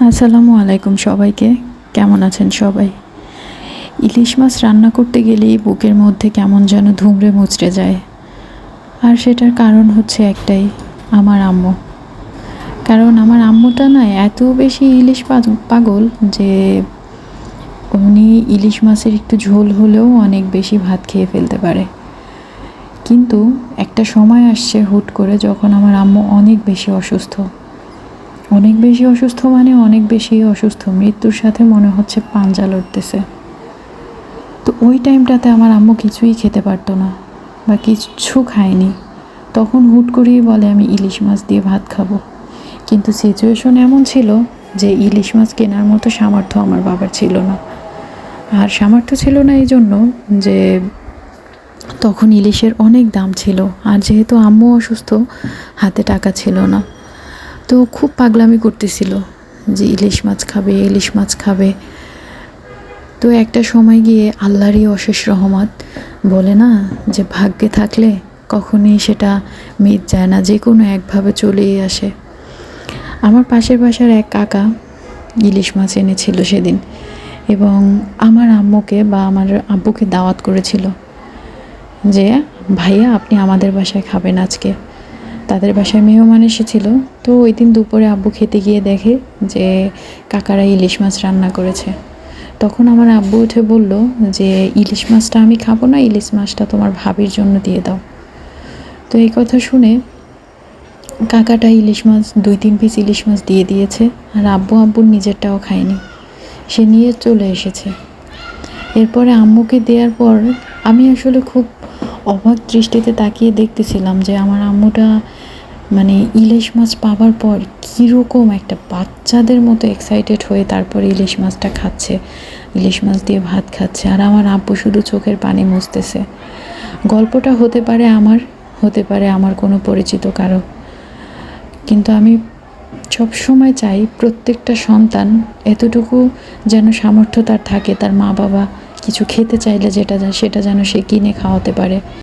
আসসালামু আলাইকুম সবাইকে। কেমন আছেন সবাই? ইলিশ মাছ রান্না করতে গেলেই বুকের মধ্যে কেমন যেন ধুমড়ে মুচড়ে যায়। আর সেটার কারণ হচ্ছে একটাই, আমার আম্মু। কারণ আমার আম্মুটা না এত বেশি ইলিশ পাগল যে উনি ইলিশ মাছের একটু ঝোল হলেও অনেক বেশি ভাত খেয়ে ফেলতে পারে। কিন্তু একটা সময় আসছে হুট করে যখন আমার আম্মু অনেক বেশি অসুস্থ। অনেক বেশি অসুস্থ মানে অনেক বেশি অসুস্থ। মৃত্যুর সাথে মনে হচ্ছে পাঞ্জা লড়তেছে। তো ওই টাইমটাতে আমার আম্মু কিছুই খেতে পারতো না বা কিচ্ছু খায়নি। তখন হুট করেই বলে, আমি ইলিশ মাছ দিয়ে ভাত খাব। কিন্তু সিচুয়েশন এমন ছিল যে ইলিশ মাছ কেনার মতো সামর্থ্য আমার বাবার ছিল না। আর সামর্থ্য ছিল না এই জন্য যে তখন ইলিশের অনেক দাম ছিল। আর যেহেতু আম্মু অসুস্থ, হাতে টাকা ছিল না। তো খুব পাগলামি করতেছিল যে ইলিশ মাছ খাবে, ইলিশ মাছ খাবে। তো একটা সময় গিয়ে আল্লাহরই অশেষ রহমত বলে না যে ভাগ্যে থাকলে কখনই সেটা মিট যায় না যে কোনো একভাবে চলেই আসে। আমার পাশের বাসার এক কাকা ইলিশ মাছ এনেছিল সেদিন এবং আমার আম্মুকে বা আমার আব্বুকে দাওয়াত করেছিল যে, ভাইয়া, আপনি আমাদের বাসায় খাবেন আজকে। তাদের বাসায় মেহমান এসেছিল। তো ওই দিন দুপুরে আব্বু খেতে গিয়ে দেখে যে কাকারা ইলিশ মাছ রান্না করেছে। তখন আমার আব্বু উঠে বলল যে, ইলিশ মাছটা আমি খাব না, ইলিশ মাছটা তোমার ভাবির জন্য দিয়ে দাও। তো এই কথা শুনে কাকাটা ইলিশ মাছ, দুই তিন পিস ইলিশ মাছ দিয়ে দিয়েছে আর আব্বু আব্বুর নিজেরটাও খায়নি। সে নিয়ে চলে এসেছে। এরপরে আম্মুকে দেওয়ার পর আমি আসলে খুব অবাক দৃষ্টিতে তাকিয়ে দেখতেছিলাম যে আমার আম্মুটা মানে ইলিশ মাছ পাওয়ার পর কীরকম একটা বাচ্চাদের মতো এক্সাইটেড হয়ে তারপর ইলিশ মাছটা খাচ্ছে, ইলিশ মাছ দিয়ে ভাত খাচ্ছে আর আমার আব্বু শুধু চোখের পানি মুছতেছে। গল্পটা হতে পারে আমার, হতে পারে আমার কোনো পরিচিত কারও। কিন্তু আমি সব সময় চাই প্রত্যেকটা সন্তান এতটুকু যেন সামর্থ্য তার থাকে, তার মা বাবা কিছু খেতে চাইলে যেটা, সেটা যেন সে কিনে খাওয়াতে পারে।